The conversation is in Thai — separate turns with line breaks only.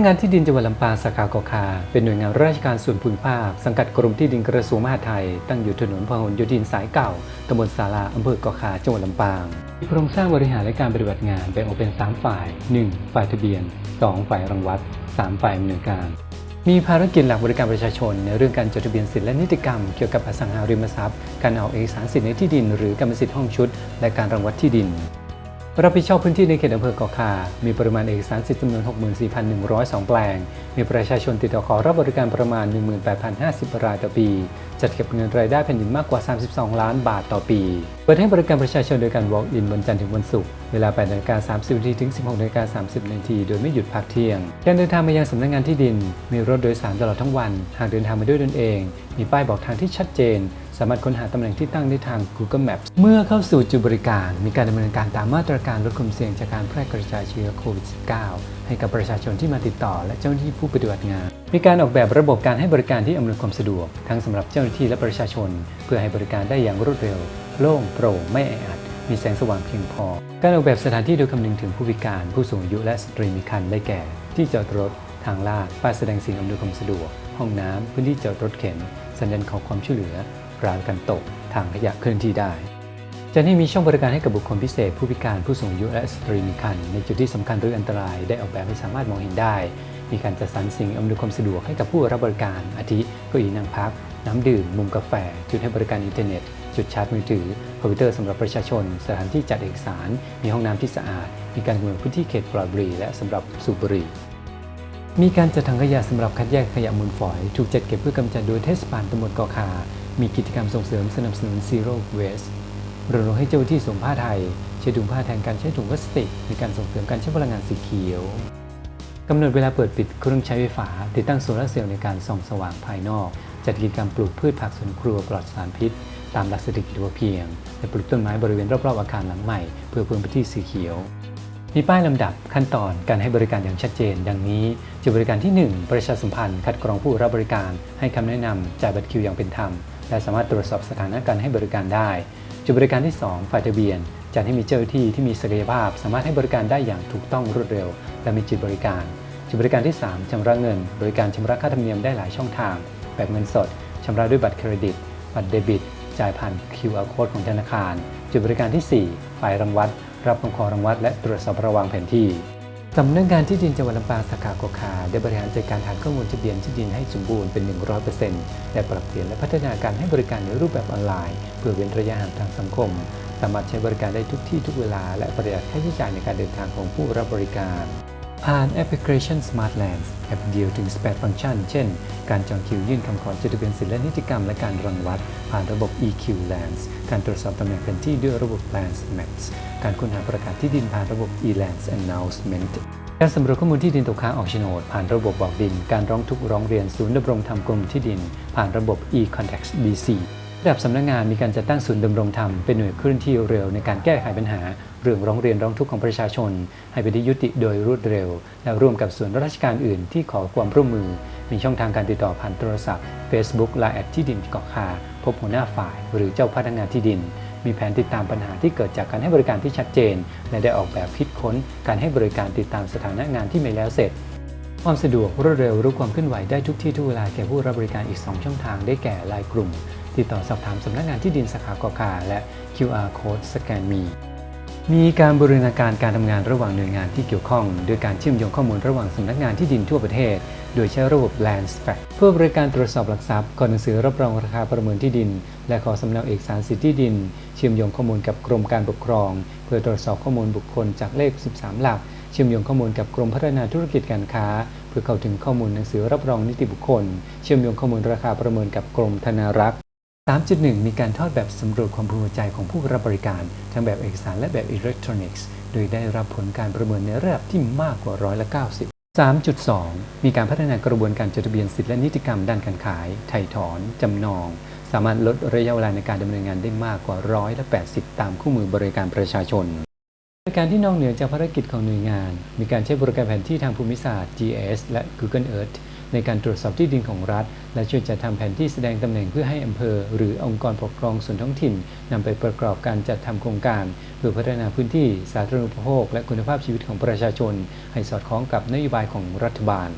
นักงานที่ดินจังหวัดลำปางสาขากอคา เป็นหน่วยงานราชการส่วนภูมิภาค สังกัดกรมที่ดินกระทรวงมหาดไทย ตั้งอยู่ถนนพหลโยธินสายเก่าตำบลศาลาอำเภอกอคา จังหวัดลำปางมีโครงสร้างบริหารและการปฏิบัติงานแบ่งออกเป็น 3 ฝ่าย 1. ฝ่ายทะเบียน 2. ฝ่ายรังวัด 3. ฝ่ายดำเนินการ มีภารกิจหลักบริการประชาชน ในเรื่องการจดทะเบียนสิทธิและนิติกรรม เกี่ยวกับอสังหาริมทรัพย์ การออกเอกสารสิทธิในที่ดิน หรือกรรมสิทธิ์ห้องชุด และการรังวัดที่ดิน รับผิดชอบพื้นที่ในเขตอำเภอเกาะคา มีปริมาณเอกสารสิทธิ์จำนวน 64,102 แปลง มีประชาชนติดต่อขอรับบริการประมาณ 18,050 รายต่อปี จัดเก็บเงินรายได้แผ่นดินมากกว่า 32 ล้านบาทต่อปี เปิดให้บริการประชาชนโดยการ walk-in วันจันทร์ถึงวันศุกร์ เวลา 8นาฬิกา30นาทีถึง 16นาฬิกา30นาทีโดยไม่หยุดพักเที่ยง การเดินทางมายังสำนักงานที่ดิน มีรถโดยสารตลอดทั้งวัน หากเดินทางมาด้วยตนเอง มีป้ายบอกทางที่ชัดเจน สามารถค้นหาตำแหน่งที่ตั้งได้ทาง Google Maps เมื่อเข้าสู่จุดบริการ มีการดำเนินการตามมาตรการลดความเสี่ยงจากการแพร่กระจายเชื้อโควิด -19 ให้กับประชาชนที่มาติดต่อ และเจ้าหน้าที่ผู้ปฏิบัติงาน มีการออกแบบระบบการให้บริการที่อำนวยความสะดวก ทั้งสำหรับเจ้าหน้าที่และประชาชน เพื่อให้บริการได้อย่างรวดเร็ว โล่งโปร่งไม่แออัดมีแสงสว่างเพียงพอ การออกแบบสถานที่โดยคำนึงถึงผู้พิการ ผู้สูงอายุและสตรีมีครรภ์ได้แก่ ที่จอดรถ ทางลาดป้ายแสดงสิ่งอำนวยความสะดวก ห้องน้ำพื้นที่จอดรถเข็น สัญญาณขอความช่วยเหลือ ราวกันตก ทางขยะเคลื่อนที่ได้จะให้มีช่องบริการให้กับบุคคลพิเศษ ผู้พิการผู้สูงอายุและสตรีมีครรภ์ในจุดที่สำคัญหรืออันตรายได้ออกแบบให้สามารถมองเห็นได้ มีการจัดสรรสิ่งอำนวยความสะดวกให้กับผู้รับบริการ อาทิเก้าอี้นั่งพัก น้ำดื่ม มุมกาแฟ จุดให้บริการอินเทอร์เน็ต จุดชาร์จมือถือ คอมพิวเตอร์สำหรับประชาชน สถานที่จัดเอกสาร มีห้องน้ำที่สะอาด มีการกำหนดพื้นที่เขตปลอดบุหรี่และสำหรับสูบบุหรี่มีการจัดถังขยะสำหรับคัดแยกขยะมูลฝอย ถูกจัดเก็บเพื่อกำจัดโดยเทศบาลตำบลกาะคา มีกิจกรรมส่งเสริมสนับสนุน Zero Waste รณรงค์ให้เจ้าที่สวมผ้าไทย ใช้ถุงผ้าแทนการใช้ถุงพลาสติกในการส่งเสริมการใช้พลังงานสีเขียวกำหนดเวลาเปิดปิดเครื่องใช้ไฟฟ้า ติดตั้งโซลาร์เซลล์ในการส่องสว่างภายนอก จัดกิจกรรมปลูกพืชผักสวนครัวปลอดสารพิษ ตามหลักเศรษฐกิจพอเพียง และปลูกต้นไม้บริเวณรอบๆอาคารหลังใหม่ เพื่อเพิ่มพื้นที่สีเขียว มีป้ายลำดับขั้นตอนการให้บริการอย่างชัดเจน ดังนี้จุดบริการที่ 1 ประชาสัมพันธ์คัดกรองผู้รับบริการ ให้คำแนะนำจ่ายบัตรคิวอย่างเป็นธรรม และสามารถตรวจสอบสถานะการให้บริการได้ จุดบริการที่ 2 ฝ่ายทะเบียนจัดให้มีเจ้าหน้าที่ที่มีศักยภาพ สามารถให้บริการได้อย่างถูกต้องรวดเร็ว และมีจิตบริการ จุดบริการที่ 3 ชำระเงิน บริการชำระค่าธรรมเนียมได้หลายช่องทาง แบบเงินสดชำระด้วยบัตรเครดิต บัตรเดบิต จ่ายผ่าน QR code ของธนาคาร จุดบริการที่ 4 ฝ่ายรังวัด รับคำขอรังวัดและตรวจสอบระวางแผนที่ สำนักงานที่ดินจังหวัดลำปางสาขาโกคาได้บริหารจัดการฐานข้อมูลทะเบียนที่ดินให้สมบูรณ์เป็น 100%และปรับเปลี่ยนและพัฒนาการให้บริการในรูปแบบออนไลน์ เพื่อเว้นระยะห่างทางสังคม สามารถใช้บริการได้ทุกที่ทุกเวลา และประหยัดค่าใช้จ่ายในการเดินทางของผู้รับบริการ ผ่านแอปพลิเคชัน Smartlands แอปเดียวถึง 18 ฟังก์ชัน เช่น การจองคิวยื่นคำขอจดทะเบียนสิทธิและนิติกรรมและการรังวัด ผ่านระบบ EQ Lands การตรวจสอบตำแหน่งแผนที่ด้วยระบบ Lands Max การค้นหาประกาศที่ดินผ่านระบบ eLands Announcement การสำรวจข้อมูลที่ดินตกค้างออกโฉนดผ่านระบบบอกดิน การร้องทุกข์ร้องเรียนศูนย์ดำรงธรรมกรมที่ดิน ผ่านระบบ e-contact DC ระดับสำนักงานมีการจัดตั้งศูนย์ดำรงธรรมเป็นหน่วยเคลื่อนที่เร็วในการแก้ไขปัญหา เรื่องร้องเรียนร้องทุกข์ของประชาชน ให้เป็นที่ยุติโดยรวดเร็ว และร่วมกับส่วนราชการอื่นที่ขอความร่วมมือ มีช่องทางการติดต่อผ่านโทรศัพท์ Facebook และแอดที่ดินเกาะคา พบหัวหน้าฝ่าย หรือเจ้าพนักงานที่ดิน มีแผนติดตามปัญหาที่เกิดจากการให้บริการที่ชัดเจน และได้ออกแบบคิดค้น การให้บริการติดตามสถานะงานที่ไม่แล้วเสร็จความสะดวกรวดเร็วรู้ความเคลื่อนไหวได้ทุกที่ทุกเวลาแก่ผู้รับบริการอีก 2 ช่องทางได้แก่ไลน์กลุ่ม ติดต่อสอบถามสำนักงานที่ดินสาขากอคาและ QR Code สแกนมีมีการบูรณาการการทำงานระหว่างหน่วยงานที่เกี่ยวข้อง โดยการเชื่อมโยงข้อมูลระหว่างสำนักงานที่ดินทั่วประเทศ โดยใช้ระบบ Lands Fact เพื่อบริการตรวจสอบหลักทรัพย์ขอหนังสือรับรองราคาประเมินที่ดิน และขอสำเนาเอกสารสิทธิที่ดิน เชื่อมโยงข้อมูลกับกรมการปกครอง เพื่อตรวจสอบข้อมูลบุคคลจากเลข 13 หลัก เชื่อมโยงข้อมูลกับกรมพัฒนาธุรกิจการค้า เพื่อเข้าถึงข้อมูลหนังสือรับรองนิติบุคคล เชื่อมโยงข้อมูลราคาประเมินกับกรมธนารักษ์ 3.1 มีการทอดแบบสำรวจความพึงพอใจของผู้รับบริการ ทั้งแบบเอกสารและแบบอิเล็กทรอนิกส์ โดยได้รับผลการประเมินในระดับที่มากกว่าร้อยละ 90 3.2 มีการพัฒนากระบวนการจดทะเบียนสิทธิและนิติกรรมด้านการขาย ไถ่ถอน จำนอง สามารถลดระยะเวลาในการดำเนินงานได้มากกว่าร้อยละ 80 ตามคู่มือบริการประชาชนริการที่นอกเหนือจากภารกิจของหน่วยงาน มีการใช้บริการแผนที่ทางภูมิศาสตร์ GIS และ Google Earth ในการตรวจสอบที่ดินของรัฐ และช่วยจัดทำแผนที่แสดงตำแหน่งเพื่อให้อำเภอ หรือองค์กรปกครองส่วนท้องถิ่นนำไปประกอบการจัดทำโครงการ เพื่อพัฒนาพื้นที่สาธารณูปโภค และคุณภาพชีวิตของประชาชน ให้สอดคล้องกับนโยบายของรัฐบาล